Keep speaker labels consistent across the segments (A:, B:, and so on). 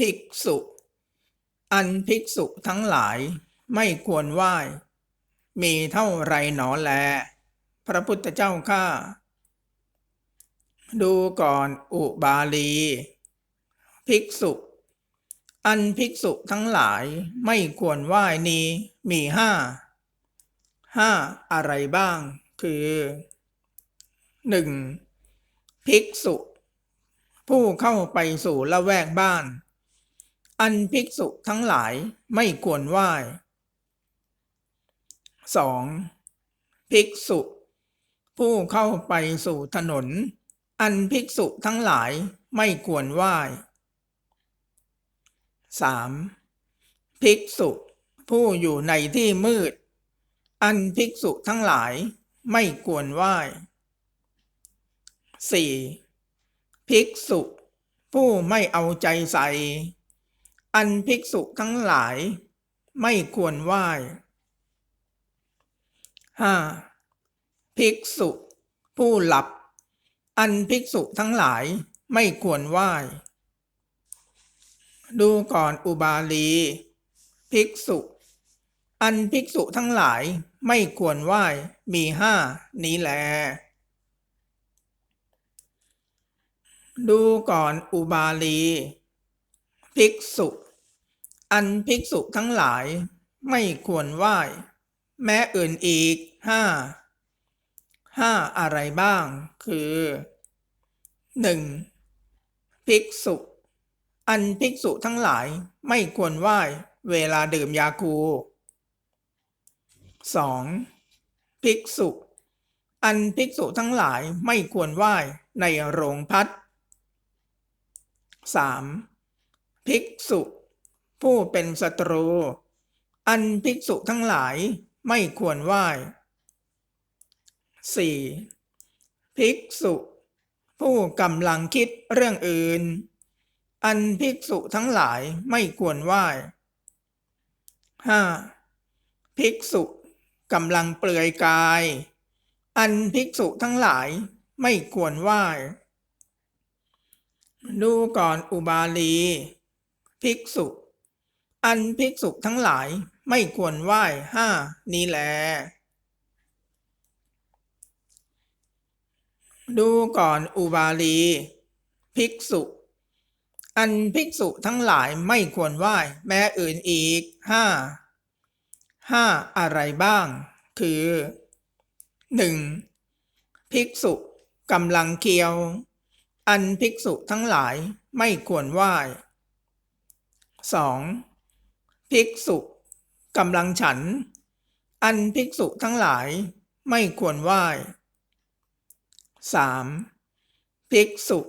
A: ภิกษุ อันภิกษุทั้งหลายไม่ควรไหว้ มีเท่าไรหนอแล พระพุทธเจ้าข้าดูก่อนอุบาลี ภิกษุ อันภิกษุทั้งหลายไม่ควรไหว้นี้มีห้าห้าอะไรบ้างคือหนึ่งภิกษุ ผู้เข้าไปสู่ละแวกบ้าน อันภิกษุทั้งหลายไม่ควรไหว้สองภิกษุ ผู้เข้าไปสู่ถนน อันภิกษุทั้งหลายไม่ควรไหว้สามภิกษุ ผู้อยู่ในที่มืด อันภิกษุทั้งหลายไม่ควรไหว้สี่ภิกษุ ผู้ไม่เอาใจใส่ อันภิกษุทั้งหลาย ไม่ควรไหว้ห้าภิกษุ ผู้หลับ อันภิกษุทั้งหลายไม่ควรไหว้ ดูก่อนอุบาลี ภิกษุ อันภิกษุทั้งหลายไม่ควรไหว้มีห้านี้แล ดูก่อนอุบาลี ภิกษุ อันภิกษุทั้งหลายไม่ควรไหว้ แม้อื่นอีกห้าห้าอะไรบ้างคือหนึ่งภิกษุ อันภิกษุทั้งหลายไม่ควรไหว้เวลาดื่มยาคูสองภิกษุ อันภิกษุทั้งหลายไม่ควรไหว้ในโรงพัดสาม ภิกษุ ผู้เป็นศัตรู อันภิกษุทั้งหลายไม่ควรไหว้ 4. ภิกษุ ผู้กำลังคิดเรื่องอื่น อันภิกษุทั้งหลายไม่ควรไหว้ 5. ภิกษุกำลังเปลือยกาย อันภิกษุทั้งหลายไม่ควรไหว้ ดูก่อนอุบาลี ภิกษุ อันภิกษุทั้งหลายไม่ควรไหว้ห้านี้แล ดูก่อนอุบาลี ภิกษุ อันภิกษุทั้งหลายไม่ควรไหว้แม้อื่นอีกห้าห้าอะไรบ้าง คือหนึ่งภิกษุกำลังเคียว อันภิกษุทั้งหลายไม่ควรไหว้ สองภิกษุกำลังฉัน อันภิกษุทั้งหลายไม่ควรไหว้ 3. ภิกษุ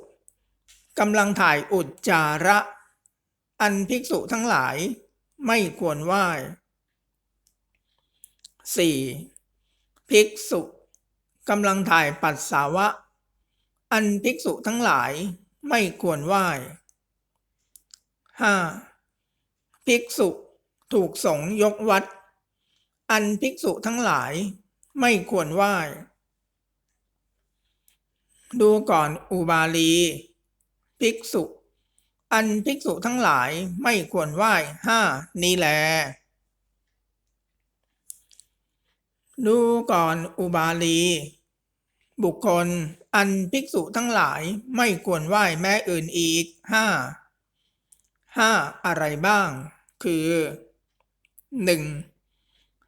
A: กำลังถ่ายอุจจาระ อันภิกษุทั้งหลายไม่ควรไหว้ 4. ภิกษุกำลังถ่ายปัสสาวะ อันภิกษุทั้งหลายไม่ควรไหว้ 5. ภิกษุถูกสงยกวัด อันภิกษุทั้งหลายไม่ควรไหว้ ดูก่อนอุบาลี ภิกษุ อันภิกษุทั้งหลายไม่ควรไหว้ห้านี้แล ดูก่อนอุบาลี บุคคลอันภิกษุทั้งหลายไม่ควรไหว้แม้อื่นอีกห้าห้าอะไรบ้าง คือหนึ่ง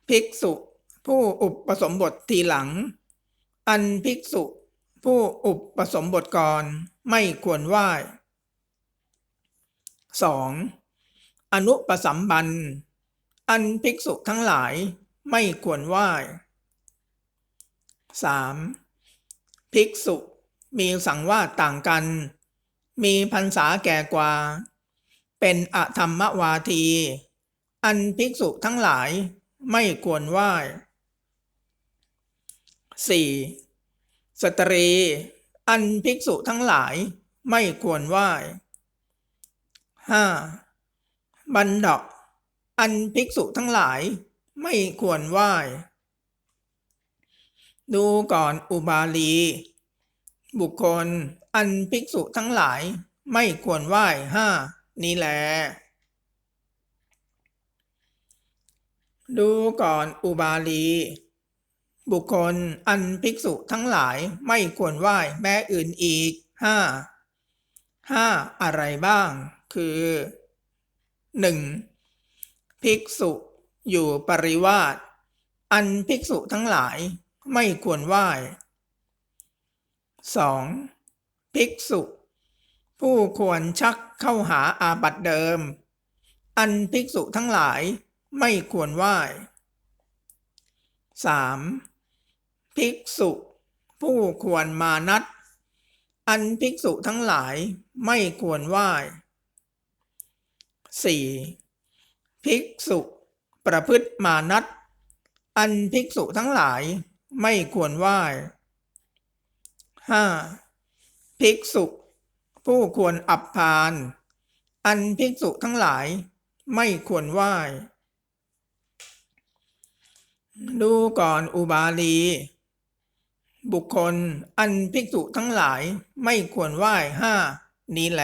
A: ภิกษุ ผู้อุปสมบททีหลัง อันภิกษุ ผู้อุปสมบทก่อนไม่ควรไหว้สองอนุปสัมบัน อันภิกษุทั้งหลายไม่ควรไหว้สามภิกษุมีสังวาสต่างกัน มีพรรษาแก่กว่า เป็นอธรรมวาที อันภิกษุทั้งหลายไม่ควรไหว้ 4. สตรี อันภิกษุทั้งหลายไม่ควรไหว้ 5. บันดอกอันภิกษุทั้งหลายไม่ควรไหว้ ดูก่อนอุบาลี บุคคลอันภิกษุทั้งหลายไม่ควรไหว้ห้า นี้แลดูก่อนอุบาลี บุคคลอันภิกษุทั้งหลายไม่ควรไหว้แม้อื่นอีกห้าห้าอะไรบ้าง คือหนึ่งภิกษุอยู่ปริวาสอันภิกษุทั้งหลายไม่ควรไหว้สองภิกษุ ผู้ควรชักเข้าหาอาบัติเดิม อันภิกษุทั้งหลายไม่ควรไหว้ 3. ภิกษุผู้ควรมานัด อันภิกษุทั้งหลายไม่ควรไหว้ 4. ภิกษุประพฤติมานัด อันภิกษุทั้งหลายไม่ควรไหว้ 5. ภิกษุ ผู้ควรอับพาน อันภิกษุทั้งหลายไม่ควรไหว้ ดูก่อนอุบาลี บุคคลอันภิกษุทั้งหลายไม่ควรไหว้ห้านี้แล